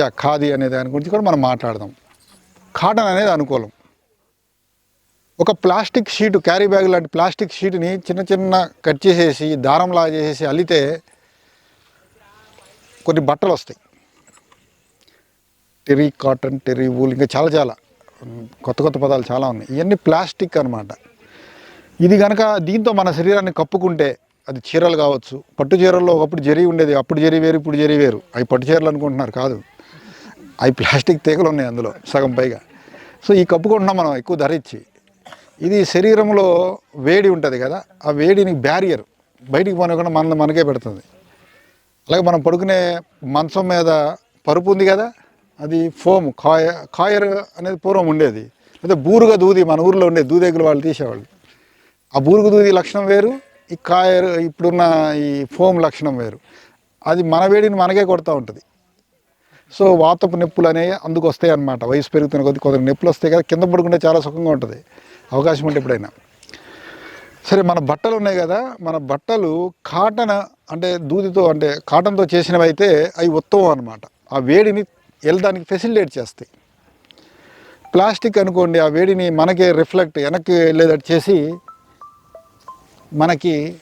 Yeah khadi అనే దాని గురించి కూడా మనం మాట్లాడదాం. కాటన్ అనేది అనుకూలం. ఒక ప్లాస్టిక్ షీటు క్యారీ బ్యాగ్ లాంటి ప్లాస్టిక్ షీట్ని చిన్న చిన్న కట్ చేసేసి దారంలా చేసేసి అల్లితే కొన్ని బట్టలు వస్తాయి. టెర్రీ కాటన్ టెర్రీ వూల్ ఇంకా చాలా చాలా కొత్త కొత్త పదాలు చాలా ఉన్నాయి. ఇవన్నీ ప్లాస్టిక్ అనమాట ఇది కనుక దీంతో మన శరీరాన్ని కప్పుకుంటే అది చీరలు కావచ్చు. పట్టు చీరల్లో ఒకప్పుడు జరీ ఉండేది అప్పుడు జరీ వేరు ఇప్పుడు జరీ వేరు. అవి పట్టు చీరలు అనుకుంటున్నారు కాదు. అవి ప్లాస్టిక్ తీగలు ఉన్నాయి అందులో సగం పైగా. సో ఈ కప్పుకుంటున్నాం మనం ఎక్కువ ధర ఇచ్చి ఇది శరీరంలో వేడి ఉంటుంది కదా ఆ వేడిని బ్యారియర్ బయటికి పోనకుండా మన మనకే పెడుతుంది. అలాగే మనం పడుకునే మంచం మీద పరుపు ఉంది కదా అది ఫోమ్ కాయ కాయర్ అనేది పూర్వం ఉండేది. లేదా బూరుగా దూది మన ఊర్లో ఉండే దూదేగులు వాళ్ళు తీసేవాళ్ళు. ఆ బూరుగు దూది లక్షణం వేరు ఈ కాయర్ ఇప్పుడున్న ఈ ఫోమ్ లక్షణం వేరు. అది మన వేడిని మనకే కొడతా ఉంటుంది. సో వాతపు నొప్పులు అనేవి అందుకు వస్తాయి అన్నమాట. వయసు పెరుగుతున్న కొద్ది కొందరు నొప్పులు వస్తాయి కదా కింద పడుకుంటే చాలా సుఖంగా ఉంటుంది. అవకాశం ఉంటే ఎప్పుడైనా. సరే మన బట్టలు ఉన్నాయి కదా మన బట్టలు కాటన్ అంటే దూదితో అంటే కాటన్తో చేసినవి అయితే అవి ఉత్తమం అనమాట ఆ వేడిని వెళ్ళడానికి ఫెసిలిటేట్ చేస్తాయి. ప్లాస్టిక్ అనుకోండి ఆ వేడిని మనకే రిఫ్లెక్ట్ వెనక్కి వెళ్ళేటట్టు చేసి మనకి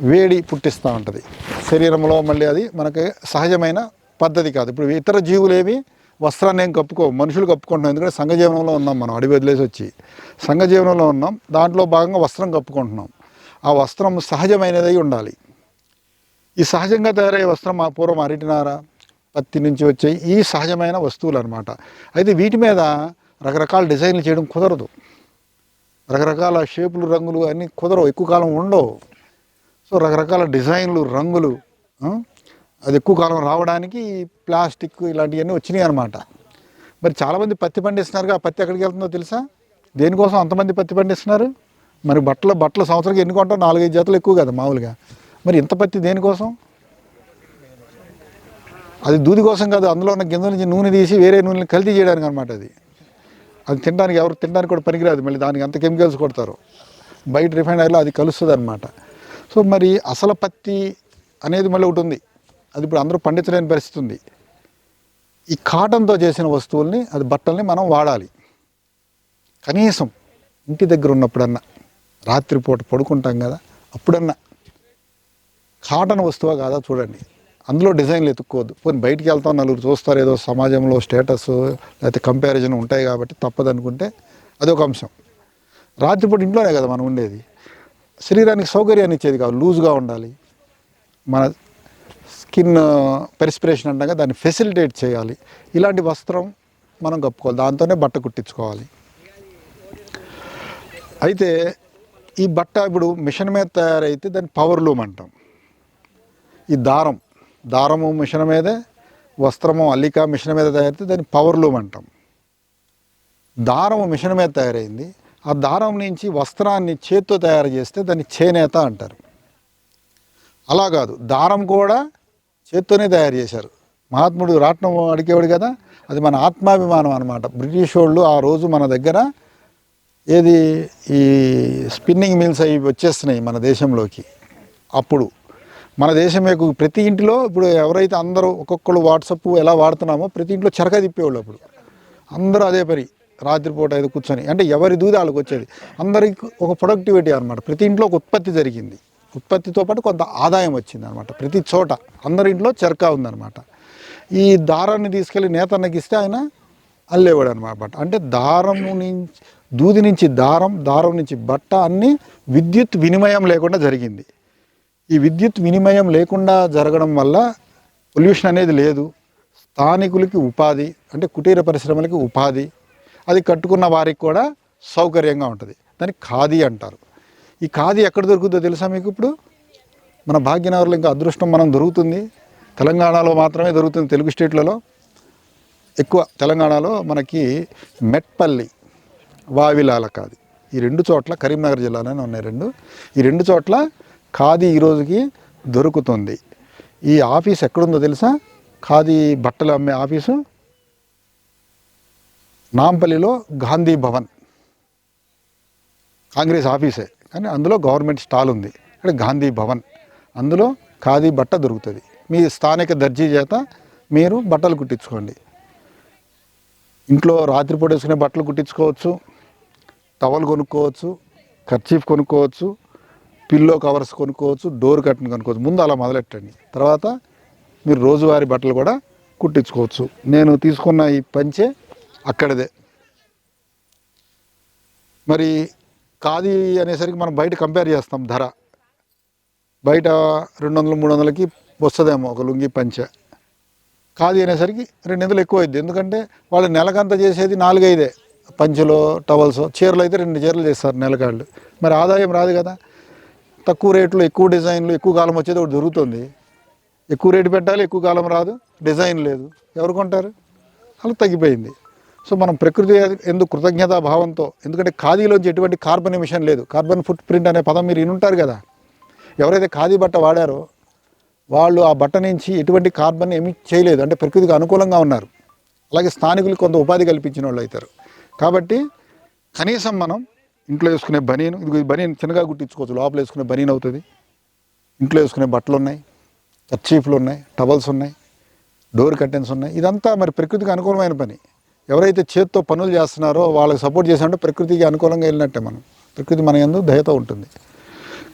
వేడి పుట్టిస్తూ ఉంటుంది. శరీరంలో మళ్ళీ అది మనకి సహజమైన పద్ధతి కాదు. ఇప్పుడు ఇతర జీవులేవి వస్త్రాన్ని ఏం కప్పుకో మనుషులు కప్పుకుంటున్నాం. ఎందుకంటే సంఘజీవనంలో ఉన్నాం మనం. అడవి వదిలేసి వచ్చి సంఘజీవనంలో ఉన్నాం. దాంట్లో భాగంగా వస్త్రం కప్పుకుంటున్నాం. ఆ వస్త్రం సహజమైనదై ఉండాలి. ఈ సహజంగా తయారయ్యే వస్త్రం మా పూర్వం అరటినార పత్తి నుంచి వచ్చే ఈ సహజమైన వస్తువులు అనమాట అయితే వీటి మీద రకరకాల డిజైన్లు చేయడం కుదరదు. రకరకాల షేపులు రంగులు అన్నీ కుదరవు. ఎక్కువ కాలం ఉండవు. సో రకరకాల డిజైన్లు రంగులు అది ఎక్కువ కాలం రావడానికి ప్లాస్టిక్ ఇలాంటివన్నీ వచ్చినాయి అనమాట మరి చాలామంది పత్తి పండిస్తున్నారు ఆ పత్తి ఎక్కడికి వెళ్తుందో తెలుసా? దేనికోసం అంతమంది పత్తి పండిస్తున్నారు? మరి బట్టలు బట్టలు సంవత్సరానికి ఎన్ని కొంటాం నాలుగైదు జతలు ఎక్కువ కదా మామూలుగా. మరి ఇంత పత్తి దేనికోసం? అది దూది కోసం కాదు అందులో ఉన్న గింజల నుంచి నూనె తీసి వేరే నూనెని కల్తీ చేయడానికి అనమాట అది. అది తినడానికి ఎవరు తినడానికి కూడా పనికిరాదు మళ్ళీ దానికి అంత కెమికల్స్ కొడతారు. బయట రిఫైనరీలో అది కలుస్తుంది అనమాట సో మరి అసలు పత్తి అనేది మళ్ళీ ఒకటి ఉంది. అది ఇప్పుడు అందరూ పండించలేని పరిస్థితి ఉంది. ఈ కాటన్తో చేసిన వస్తువుల్ని అది బట్టల్ని మనం వాడాలి. కనీసం ఇంటి దగ్గర ఉన్నప్పుడన్నా రాత్రిపూట పడుకుంటాం కదా అప్పుడన్నా. కాటన్ వస్తువా కాదా చూడండి. అందులో డిజైన్లు ఎత్తుక్కోవద్దు. పోనీ బయటికి వెళ్తాం నలుగురు చూస్తారు ఏదో సమాజంలో స్టేటస్ లేకపోతే కంపారిజన్ ఉంటాయి కాబట్టి తప్పదు అనుకుంటే అదొక అంశం. రాత్రిపూట ఇంట్లోనే కదా మనం ఉండేది. శరీరానికి సౌకర్యాన్ని ఇచ్చేది కాదు లూజ్గా ఉండాలి. మన స్కిన్ పెరిస్పిరేషన్ అంటాగా దాన్ని ఫెసిలిటేట్ చేయాలి. ఇలాంటి వస్త్రం మనం కప్పుకోవాలి. దాంతోనే బట్ట కుట్టించుకోవాలి. అయితే ఈ బట్ట ఇప్పుడు మిషన్ మీద తయారైతే దాన్ని పవర్ లూమ్ అంటాం. ఈ దారం దారము మిషన్ మీదే వస్త్రము అల్లిక మిషన్ మీద తయారైతే దాన్ని పవర్ లూమ్ అంటాం. దారము మిషన్ మీద తయారైంది. ఆ దారం నుంచి వస్త్రాన్ని చేత్తో తయారు చేస్తే దాన్ని చేనేత అంటారు. అలా కాదు. దారం కూడా చేత్తోనే తయారు చేశారు. మహాత్ముడు రాట్నం అడిగేవాడు కదా అది మన ఆత్మాభిమానం అనమాట బ్రిటిష్ వాళ్ళు ఆ రోజు మన దగ్గర ఏది ఈ స్పిన్నింగ్ మిల్స్ అవి వచ్చేస్తున్నాయి మన దేశంలోకి. అప్పుడు మన దేశం యొక్క ప్రతి ఇంటిలో ఇప్పుడు ఎవరైతే అందరూ ఒక్కొక్కరు వాట్సప్ ఎలా వాడుతున్నామో ప్రతి ఇంట్లో చెరక తిప్పేవాళ్ళు అప్పుడు. అందరూ అదే పని రాత్రిపూట ఏదో కూర్చొని అంటే ఎవరి దూది వాళ్ళకి వచ్చేది. అందరికి ఒక ప్రొడక్టివిటీ అనమాట ప్రతి ఇంట్లో ఒక ఉత్పత్తి జరిగింది. ఉత్పత్తితో పాటు కొంత ఆదాయం వచ్చింది అనమాట ప్రతి చోట అందరి ఇంట్లో చెరక ఉందన్నమాట ఈ దారాన్ని తీసుకెళ్ళి నేతన్నకి ఇస్తే ఆయన అల్లేవాడు అనమాట అంటే దారము నుంచి దూది నుంచి దారం దారం నుంచి బట్ట అన్నీ విద్యుత్ వినిమయం లేకుండా జరిగింది. ఈ విద్యుత్ వినిమయం లేకుండా జరగడం వల్ల పొల్యూషన్ అనేది లేదు. స్థానికులకి ఉపాధి అంటే కుటీర పరిశ్రమలకి ఉపాధి అది కట్టుకున్న వారికి కూడా సౌకర్యంగా ఉంటుంది. దాన్ని ఖాదీ అంటారు. ఈ ఖాదీ ఎక్కడ దొరుకుతుందో తెలుసా మీకు ఇప్పుడు? మన భాగ్యనగర్లో ఇంకా అదృష్టం మనం దొరుకుతుంది. తెలంగాణలో మాత్రమే దొరుకుతుంది తెలుగు స్టేట్లలో. ఎక్కువ తెలంగాణలో మనకి మెట్పల్లి వావిలాల ఖాదీ. ఈ రెండు చోట్ల కరీంనగర్ జిల్లాలోనే ఉన్నాయి రెండు. ఈ రెండు చోట్ల ఖాదీ ఈరోజుకి దొరుకుతుంది. ఈ ఆఫీస్ ఎక్కడుందో తెలుసా? ఖాదీ బట్టలు అమ్మే ఆఫీసు నాంపల్లిలో గాంధీ భవన్. కాంగ్రెస్ ఆఫీసే. కానీ అందులో గవర్నమెంట్ స్టాల్ ఉంది. ఇక్కడ గాంధీ భవన్. అందులో ఖాదీ బట్ట దొరుకుతుంది. మీ స్థానిక దర్జీ చేత మీరు బట్టలు కుట్టించుకోండి. ఇంట్లో రాత్రిపూట వేసుకునే బట్టలు కుట్టించుకోవచ్చు. టవల్ కొనుక్కోవచ్చు. కర్చీఫ్ కొనుక్కోవచ్చు. పిల్లో కవర్స్ కొనుక్కోవచ్చు. డోర్ కట్టను కొనుక్కోవచ్చు. ముందు అలా మొదలెట్టండి. తర్వాత మీరు రోజువారీ బట్టలు కూడా కుట్టించుకోవచ్చు. నేను తీసుకున్న ఈ పంచే అక్కడిదే. మరి ఖాదీ అనేసరికి మనం బయట కంపేర్ చేస్తాం ధర. బయట రెండు వందలు మూడు వందలకి వస్తుందేమో ఒక లుంగి పంచె. ఖాదీ అనేసరికి రెండు వందలు ఎక్కువ అయింది ఎందుకంటే వాళ్ళు నెలకంతా చేసేది నాలుగైదే. పంచెలో టవల్స్ చీరలు అయితే రెండు చీరలు చేస్తారు నెలకాళ్ళు. మరి ఆదాయం రాదు కదా. తక్కువ రేట్లు ఎక్కువ డిజైన్లు ఎక్కువ కాలం వచ్చేది ఒకటి దొరుకుతుంది. ఎక్కువ రేటు పెట్టాలి ఎక్కువ కాలం రాదు. డిజైన్ లేదు. ఎవరు కొంటారు? అలా తగ్గిపోయింది. సో మనం ప్రకృతి ఎందుకు కృతజ్ఞతా భావంతో ఎందుకంటే ఖాదీలోంచి ఎటువంటి కార్బన్ ఎమిషన్ లేదు. కార్బన్ ఫుట్ ప్రింట్ అనే పదం మీరు వినుంటారు కదా. ఎవరైతే ఖాదీ బట్ట వాడారో వాళ్ళు ఆ బట్ట నుంచి ఎటువంటి కార్బన్ ఏమీ చేయలేదు. అంటే ప్రకృతికి అనుకూలంగా ఉన్నారు. అలాగే స్థానికులు కొంత ఉపాధి కల్పించిన వాళ్ళు అవుతారు. కాబట్టి కనీసం మనం ఇంట్లో వేసుకునే బనీను ఇది బనీన్ చిన్నగా కుట్టించుకోవచ్చు లోపల వేసుకునే బనీన్ అవుతుంది. ఇంట్లో వేసుకునే బట్టలు ఉన్నాయి. కర్చీఫ్లు ఉన్నాయి. టవల్స్ ఉన్నాయి. డోర్ కర్టెన్స్ ఉన్నాయి. ఇదంతా మరి ప్రకృతికి అనుకూలమైన పని. ఎవరైతే చేత్తో పనులు చేస్తున్నారో వాళ్ళకి సపోర్ట్ చేసామంటే ప్రకృతికి అనుకూలంగా వెళ్ళినట్టే మనం. ప్రకృతి మన ఎందు దయతో ఉంటుంది.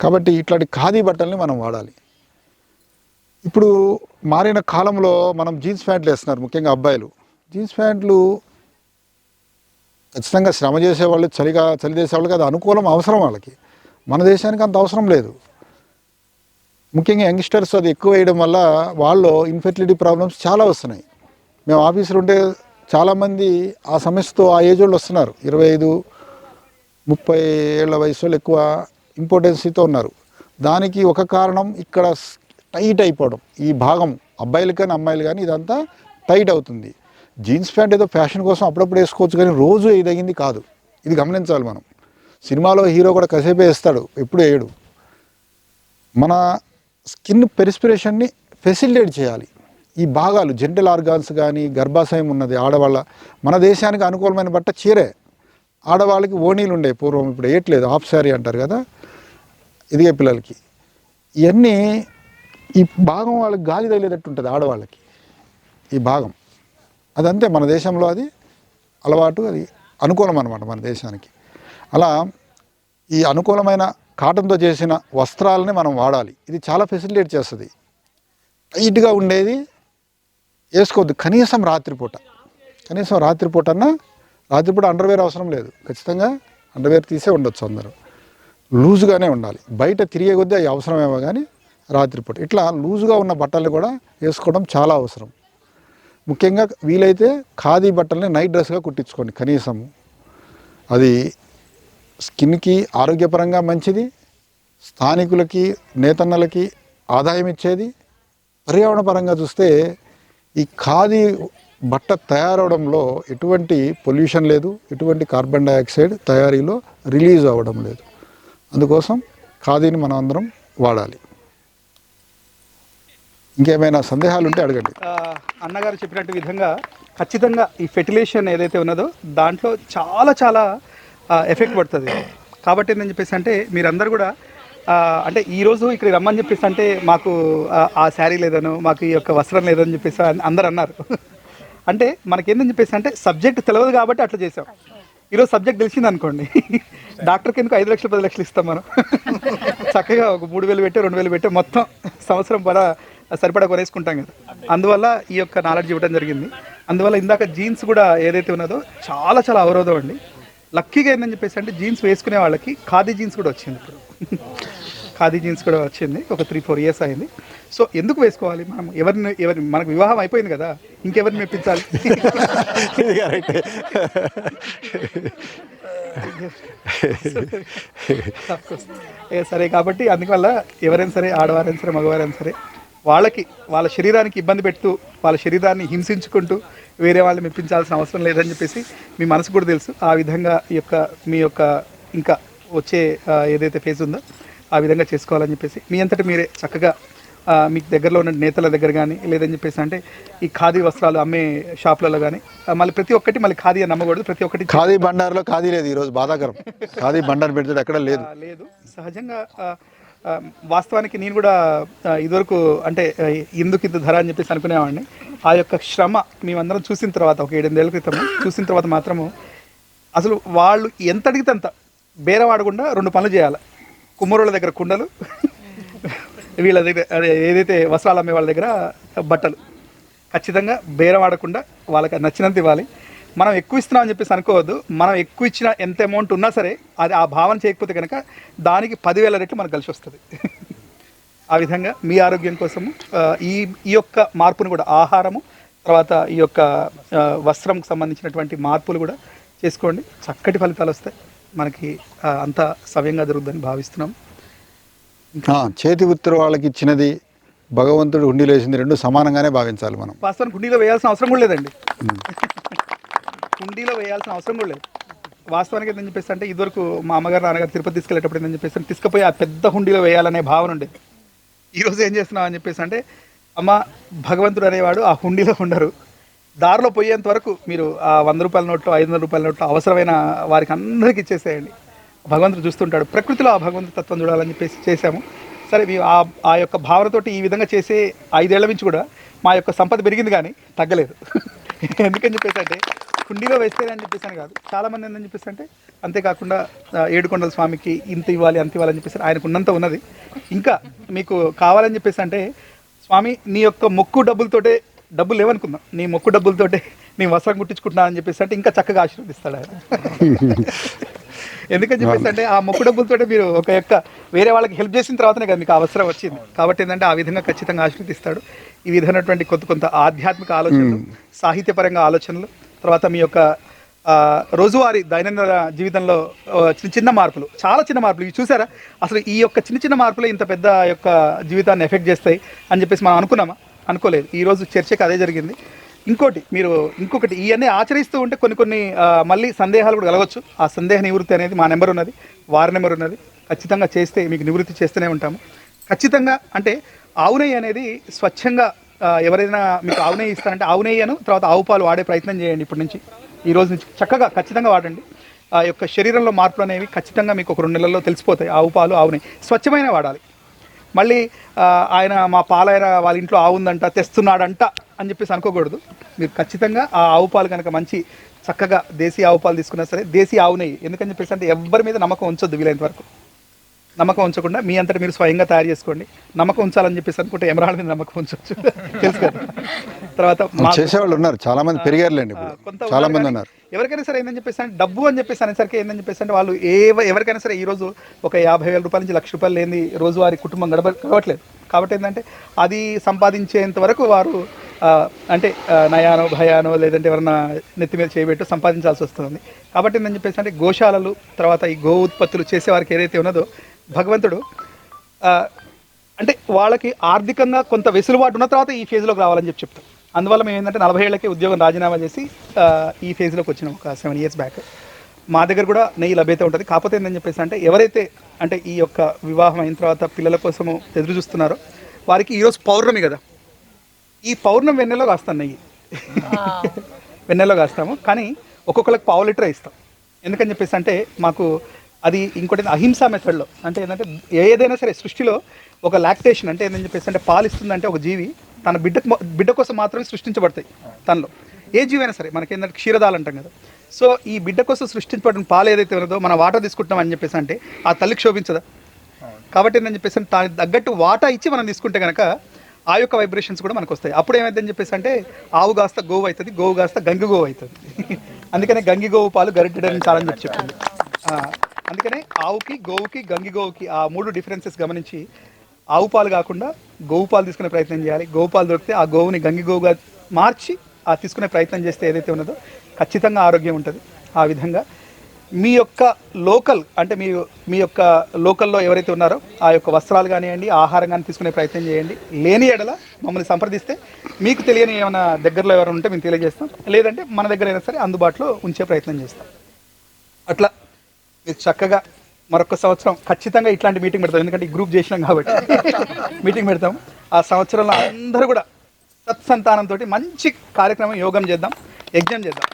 కాబట్టి ఇట్లాంటి ఖాదీ బట్టల్ని మనం వాడాలి. ఇప్పుడు మారిన కాలంలో మనం జీన్స్ ప్యాంట్లు వేస్తున్నారు ముఖ్యంగా అబ్బాయిలు. జీన్స్ ప్యాంట్లు ఖచ్చితంగా శ్రమ చేసేవాళ్ళు చలిగా చలి చేసేవాళ్ళకి అది అనుకూలం అవసరం వాళ్ళకి. మన దేశానికి అంత అవసరం లేదు. ముఖ్యంగా యంగ్స్టర్స్ అది ఎక్కువ వేయడం వల్ల వాళ్ళు ఇన్ఫెర్టిలిటీ ప్రాబ్లమ్స్ చాలా వస్తున్నాయి. మేము ఆఫీసులో ఉంటే చాలామంది ఆ సమస్యతో ఆ ఏజ్ వాళ్ళు వస్తున్నారు. ఇరవై ఐదు ముప్పై ఏళ్ళ వయసు వాళ్ళు ఎక్కువ ఇంపార్టెన్సీతో ఉన్నారు. దానికి ఒక కారణం ఇక్కడ టైట్ అయిపోవడం. ఈ భాగం అబ్బాయిలు కానీ అమ్మాయిలు కానీ ఇదంతా టైట్ అవుతుంది. జీన్స్ ప్యాంట్ ఏదో ఫ్యాషన్ కోసం అప్పుడప్పుడు వేసుకోవచ్చు కానీ రోజు వేయదగింది కాదు. ఇది గమనించాలి మనం. సినిమాలో హీరో కూడా కసేపే వేస్తాడు ఎప్పుడు వేయడు. మన స్కిన్ పెరిస్పిరేషన్ని ఫెసిలిటేట్ చేయాలి. ఈ భాగాలు జెంటల్ ఆర్గాన్స్ కానీ గర్భాశయం ఉన్నది ఆడవాళ్ళ మన దేశానికి అనుకూలమైన బట్ట చీరే. ఆడవాళ్ళకి ఓణీలు ఉండే పూర్వం ఇప్పుడు వేయట్లేదు హాఫ్ శారీ అంటారు కదా ఇదిగే పిల్లలకి. ఇవన్నీ ఈ భాగం వాళ్ళకి గాలి తగిలేటట్టు ఉంటుంది ఆడవాళ్ళకి ఈ భాగం. అదంతే మన దేశంలో అది అలవాటు అది అనుకూలం అనమాట మన దేశానికి. అలా ఈ అనుకూలమైన కాటన్తో చేసిన వస్త్రాలని మనం వాడాలి. ఇది చాలా ఫెసిలిటేట్ చేస్తుంది. టైట్గా ఉండేది వేసుకోవద్దు. కనీసం రాత్రిపూట. కనీసం రాత్రిపూట అన్నా రాత్రిపూట అండర్వేర్ అవసరం లేదు. ఖచ్చితంగా అండర్వేర్ తీసే ఉండొచ్చు అందరూ. లూజుగానే ఉండాలి. బయట తిరిగే కొద్దీ అవి అవసరమేమో కానీ రాత్రిపూట. ఇట్లా లూజుగా ఉన్న బట్టలు కూడా వేసుకోవడం చాలా అవసరం. ముఖ్యంగా వీలైతే ఖాదీ బట్టల్ని నైట్ డ్రెస్గా కుట్టించుకోండి కనీసం అది స్కిన్కి ఆరోగ్యపరంగా మంచిది స్థానికులకి నేతన్నలకి ఆదాయం ఇచ్చేది. పర్యావరణ పరంగా చూస్తే ఈ ఖాదీ బట్ట తయారవడంలో ఎటువంటి పొల్యూషన్ లేదు ఎటువంటి కార్బన్ డైఆక్సైడ్ తయారీలో రిలీజ్ అవ్వడం లేదు. అందుకోసం ఖాదీని మనం అందరం వాడాలి. ఇంకేమైనా సందేహాలు ఉంటే అడగండి అన్నగారు చెప్పినట్టు విధంగా ఖచ్చితంగా ఈ ఫెర్టిలేషన్ ఏదైతే ఉన్నదో దాంట్లో చాలా చాలా ఎఫెక్ట్ పడుతుంది. కాబట్టి ఏంటని చెప్పేసి అంటే మీరందరూ కూడా అంటే ఈరోజు ఇక్కడ రమ్మని చెప్పేసి అంటే మాకు ఆ, శారీ లేదను మాకు ఈ యొక్క వస్త్రం లేదని చెప్పేసి అందరు అన్నారు. అంటే మనకేందని చెప్పేసి అంటే సబ్జెక్ట్ తెలియదు కాబట్టి అట్లా చేసాం ఈరోజు సబ్జెక్ట్ తెలిసింది అనుకోండి. డాక్టర్కి ఎందుకు ఐదు లక్షలు పది లక్షలు ఇస్తాం మనం? చక్కగా ఒక మూడు వేలు పెట్టి రెండు వేలు పెట్టి మొత్తం సంవత్సరం పడ సరిపడా కొనేసుకుంటాం కదా. అందువల్ల ఈ యొక్క నాలెడ్జ్ ఇవ్వడం జరిగింది. అందువల్ల ఇందాక జీన్స్ కూడా ఏదైతే ఉన్నదో చాలా చాలా అవరోధం అండి. లక్కీగా ఏందని చెప్పేసి అంటే జీన్స్ వేసుకునే వాళ్ళకి ఖాదీ జీన్స్ కూడా వచ్చింది ఇప్పుడు. ఖాదీ జీన్స్ కూడా వచ్చింది. ఒక త్రీ ఫోర్ ఇయర్స్ అయింది. సో ఎందుకు వేసుకోవాలి? మనం ఎవరిని ఎవరి మనకు వివాహం అయిపోయింది కదా ఇంకెవరిని మెప్పించాలి? ఇది కరెక్టే సరే కాబట్టి అందువల్ల ఎవరైనా సరే ఆడవారైనా సరే మగవారైనా సరే వాళ్ళకి వాళ్ళ శరీరానికి ఇబ్బంది పెడుతూ వాళ్ళ శరీరాన్ని హింసించుకుంటూ వేరే వాళ్ళని మెప్పించాల్సిన అవసరం లేదని చెప్పేసి మీ మనసు కూడా తెలుసు. ఆ విధంగా ఈ యొక్క మీ యొక్క ఇంకా వచ్చే ఏదైతే ఫేజ్ ఉందో ఆ విధంగా చేసుకోవాలని చెప్పేసి మీ అంతటి మీరే చక్కగా మీకు దగ్గరలో ఉన్న నేతల దగ్గర కానీ లేదని చెప్పేసి అంటే ఈ ఖాదీ వస్త్రాలు అమ్మే షాపులలో కానీ మళ్ళీ ప్రతి ఒక్కటి మళ్ళీ ఖాదీ అని నమ్మకూడదు ప్రతి ఒక్కటి ఖాదీ బండార్లో ఖాదీ లేదు ఈరోజు బాధాకరం. ఖాదీ బండార్ పెడితే ఎక్కడ లేదు. లేదు. సహజంగా వాస్తవానికి నేను కూడా ఇదివరకు అంటే ఎందుకు ఇంత ధర అని చెప్పేసి అనుకునేవాడిని. ఆ యొక్క శ్రమ మేమందరం చూసిన తర్వాత ఒక ఏడెనిమిదేళ్ళ క్రితం చూసిన తర్వాత మాత్రము అసలు వాళ్ళు ఎంత అడిగితే అంత బేరవాడకుండా రెండు పనులు చేయాలి. కుమ్మరోళ్ళ దగ్గర కుండలు వీళ్ళ దగ్గర అదే ఏదైతే వస్త్రాలు అమ్మే వాళ్ళ దగ్గర బట్టలు. ఖచ్చితంగా బేరం ఆడకుండా వాళ్ళకి నచ్చినంత ఇవ్వాలి. మనం ఎక్కువ ఇస్తున్నాం అని చెప్పేసి అనుకోవద్దు. మనం ఎక్కువ ఇచ్చిన ఎంత అమౌంట్ ఉన్నా సరే అది ఆ భావన చేయకపోతే కనుక దానికి పదివేల రెట్లు మనకు కలిసి వస్తుంది. ఆ విధంగా మీ ఆరోగ్యం కోసము ఈ ఈ యొక్క మార్పును కూడా ఆహారము తర్వాత ఈ యొక్క వస్త్రంకు సంబంధించినటువంటి మార్పులు కూడా చేసుకోండి. చక్కటి ఫలితాలు వస్తాయి. మనకి అంతా సవ్యంగా జరుగుతుందని భావిస్తున్నాం. చేతి వృత్తులు వాళ్ళకి ఇచ్చినది భగవంతుడు హుండీలో వేసింది రెండు సమానంగానే భావించాలి మనం. వాస్తవానికి కుండీలో వేయాల్సిన అవసరం కూడా లేదండి. కుండీలో వేయాల్సిన అవసరం కూడా లేదు. వాస్తవానికి ఏంటని చెప్పేసి అంటే ఇదివరకు మా అమ్మగారు నాన్నగారు తిరుపతి తీసుకెళ్ళేటప్పుడు ఏంటని చెప్పేసి తీసుకుపోయి ఆ పెద్ద హుండీలో వేయాలనే భావన ఉండేది. ఈరోజు ఏం చేస్తున్నాం అని చెప్పేసి అంటే అమ్మ భగవంతుడు అనేవాడు ఆ హుండీలో ఉండరు. దారిలో పోయేంత వరకు మీరు ఆ వంద రూపాయల నోట్లు ఐదు వందల రూపాయల నోట్లు అవసరమైన వారికి అందరికీ ఇచ్చేసేయండి. భగవంతుడు చూస్తుంటాడు ప్రకృతిలో ఆ భగవంతు తత్వం చూడాలని చెప్పేసి చేశాము. సరే మీ ఆ ఆ యొక్క భావనతోటి ఈ విధంగా చేసే ఐదేళ్ళ నుంచి కూడా మా యొక్క సంపద పెరిగింది కానీ తగ్గలేదు. ఎందుకని చెప్పేసి అంటే కుండీలో వేస్తేనే అని చెప్పేసి అని కాదు. చాలామంది ఏంటని చెప్పేసి అంటే అంతేకాకుండా ఏడుకొండల స్వామికి ఇంత ఇవ్వాలి అంత ఇవ్వాలని చెప్పేసి ఆయనకు ఉన్నంత ఉన్నది. ఇంకా మీకు కావాలని చెప్పేసి అంటే స్వామి నీ యొక్క మొక్కు డబ్బులతోటే డబ్బులు లేవనుకుందాం? నీ మొక్కు డబ్బులతోటే నీ వస్త్రం కుట్టించుకుంటున్నా అని చెప్పేసి అంటే ఇంకా చక్కగా ఆశీర్వదిస్తాడు? ఆయన ఎందుకని చెప్పేసి అంటే ఆ మొక్కు డబ్బులతోటే మీరు ఒక యొక్క వేరే వాళ్ళకి హెల్ప్ చేసిన తర్వాతనే కదా మీకు అవసరం వచ్చింది. కాబట్టి ఏంటంటే ఆ విధంగా ఖచ్చితంగా ఆశీర్వదిస్తాడు. ఈ విధమైనటువంటి కొత్త కొంత ఆధ్యాత్మిక ఆలోచనలు సాహిత్యపరంగా ఆలోచనలు తర్వాత మీ యొక్క రోజువారీ దైనందిన జీవితంలో చిన్న చిన్న మార్పులు చాలా చిన్న మార్పులు. ఇవి చూసారా? అసలు ఈ యొక్క చిన్న చిన్న మార్పులే ఇంత పెద్ద యొక్క జీవితాన్ని ఎఫెక్ట్ చేస్తాయి అని చెప్పేసి మనం అనుకున్నామా? అనుకోలేదు. ఈ రోజు చర్చకి అదే జరిగింది. ఇంకోటి మీరు ఇంకొకటి ఇవన్నీ ఆచరిస్తూ ఉంటే కొన్ని కొన్ని మళ్ళీ సందేహాలు కూడా కలగవచ్చు ఆ సందేహ నివృత్తి అనేది మా నెంబర్ ఉన్నది వారి నెంబర్ ఉన్నది. ఖచ్చితంగా చేస్తే మీకు నివృత్తి చేస్తూనే ఉంటాము. ఖచ్చితంగా అంటే ఆవు నెయ్యి అనేది స్వచ్ఛంగా ఎవరైనా మీకు ఆవునేయి ఇస్తారంటే ఆవునెయ్యను తర్వాత ఆవు పాలు వాడే ప్రయత్నం చేయండి ఇప్పటి నుంచి. ఈ రోజు నుంచి చక్కగా ఖచ్చితంగా వాడండి. ఆ యొక్క శరీరంలో మార్పులు అనేవి ఖచ్చితంగా మీకు ఒక రెండు నెలల్లో తెలిసిపోతాయి. ఆవు పాలు ఆవునేయి స్వచ్ఛమైన వాడాలి. మళ్ళీ ఆయన మా పాలైన వాళ్ళ ఇంట్లో ఆవు ఉందంట తెస్తున్నాడంట అని చెప్పేసి అనుకోకూడదు. మీరు ఖచ్చితంగా ఆ ఆవు పాలు కనుక మంచి చక్కగా దేశీ ఆవు పాలు తీసుకున్నా సరే దేశీ ఆవు నెయ్యి. ఎందుకని చెప్పేసి అంటే ఎవరి మీద నమ్మకం ఉంచొద్దు వీలైనంత వరకు. నమ్మకం ఉంచకుండా మీ అంతటి మీరు స్వయంగా తయారు చేసుకోండి. నమ్మకం ఉంచాలని చెప్పేసి అనుకుంటే ఎమరాళ్ళ మీద నమ్మకం ఉంచవచ్చు తెలుసు కదా. తర్వాత చేసేవాళ్ళు ఉన్నారు. చాలా మంది పెరిగారులేండి చాలా మంది ఉన్నారు. ఎవరికైనా సరే ఏందని చెప్పేసి అంటే డబ్బు అని చెప్పేసి అనేసరికి ఏందని చెప్పేసి అంటే వాళ్ళు ఏ ఎవరికైనా సరే ఈరోజు ఒక యాభై వేల రూపాయల నుంచి లక్ష రూపాయలు లేని రోజువారి కుటుంబం గడప గడవట్లేదు కాబట్టి ఏంటంటే అది సంపాదించేంత వరకు వారు అంటే నయానో భయానో లేదంటే ఎవరన్నా నెత్తి మీద చేయబెట్టు సంపాదించాల్సి వస్తుంది. కాబట్టి ఏందని చెప్పేసి అంటే గోశాలలు తర్వాత ఈ గో ఉత్పత్తులు చేసేవారికి ఏదైతే ఉన్నదో భగవంతుడు అంటే వాళ్ళకి ఆర్థికంగా కొంత వెసులుబాటు ఉన్న తర్వాత ఈ ఫేజ్లోకి రావాలని చెప్పి చెప్తాం. అందువల్ల మేము ఏంటంటే నలభై ఏళ్ళకి ఉద్యోగం రాజీనామా చేసి ఈ ఫేజ్లోకి వచ్చినాం ఒక సెవెన్ ఇయర్స్ బ్యాక్ మా దగ్గర కూడా నెయ్యి లభ్యత ఉంటుంది. కాకపోతే ఏంటని చెప్పేసి అంటే ఎవరైతే అంటే ఈ యొక్క వివాహం అయిన తర్వాత పిల్లల కోసము ఎదురు చూస్తున్నారో వారికి ఈరోజు పౌర్ణమి కదా. ఈ పౌర్ణమి వెన్నెలో కాస్తాను నెయ్యి. వెన్నెలో కాస్తాము. కానీ ఒక్కొక్కరికి పావు లీటర్ ఇస్తాం. ఎందుకని చెప్పేసి అంటే మాకు అది ఇంకోటి అహింసా మెథడ్లో అంటే ఏంటంటే ఏదైనా సరే సృష్టిలో ఒక లాక్టేషన్ అంటే ఏంటని చెప్పేసి అంటే పాలు ఇస్తుందంటే ఒక జీవి తన బిడ్డకు మా- బిడ్డ కోసం మాత్రమే సృష్టించబడతాయి తనలో. ఏ జీవైనా సరే మనకి ఏంటంటే క్షీరదాలు అంటాం కదా. సో ఈ బిడ్డ కోసం సృష్టించబడిన పాలు ఏదైతే ఉన్నదో మన వాటర్ తీసుకుంటున్నాం అని చెప్పేసి అంటే ఆ తల్లికి శోభించదా కాబట్టి ఏంటని చెప్పేసి అంటే దానికి తగ్గట్టు వాటా ఇచ్చి మనం తీసుకుంటే కనుక ఆ యొక్క వైబ్రేషన్స్ కూడా మనకు వస్తాయి. అప్పుడు ఏమైందని చెప్పేసి అంటే ఆవు కాస్త గోవు అవుతుంది గోవు కాస్త గంగి గోవు అవుతుంది. అందుకనే గంగి గోవు పాలు గరిటెడని చాలా చెప్పి చెప్పింది. అందుకనే ఆవుకి గోవుకి గంగి గోవుకి ఆ మూడు డిఫరెన్సెస్ గమనించి ఆవు పాలు కాకుండా గోవు పాలు తీసుకునే ప్రయత్నం చేయాలి. గోవు పాలు దొరికితే ఆ గోవుని గంగి గోవుగా మార్చి ఆ తీసుకునే ప్రయత్నం చేస్తే ఏదైతే ఉన్నదో ఖచ్చితంగా ఆరోగ్యం ఉంటుంది. ఆ విధంగా మీ యొక్క లోకల్ అంటే మీ మీ యొక్క లోకల్లో ఎవరైతే ఉన్నారో ఆ యొక్క వస్త్రాలు కానివ్వండి ఆహారం కానీ తీసుకునే ప్రయత్నం చేయండి. లేని ఎడల మమ్మల్ని సంప్రదిస్తే మీకు తెలియని ఏమైనా దగ్గరలో ఎవరైనా ఉంటే మేము తెలియజేస్తాం. లేదంటే మన దగ్గర అయినా సరే అందుబాటులో ఉంచే ప్రయత్నం చేస్తాం. అట్లా మీరు చక్కగా మరొక సంవత్సరం ఖచ్చితంగా ఇట్లాంటి మీటింగ్ పెడతాం. ఎందుకంటే ఈ గ్రూప్ చేసినాం కాబట్టి. మీటింగ్ పెడతాం. ఆ సంవత్సరంలో అందరూ కూడా సత్సంతానంతో మంచి కార్యక్రమం యోగం చేద్దాం యజ్ఞం చేద్దాం.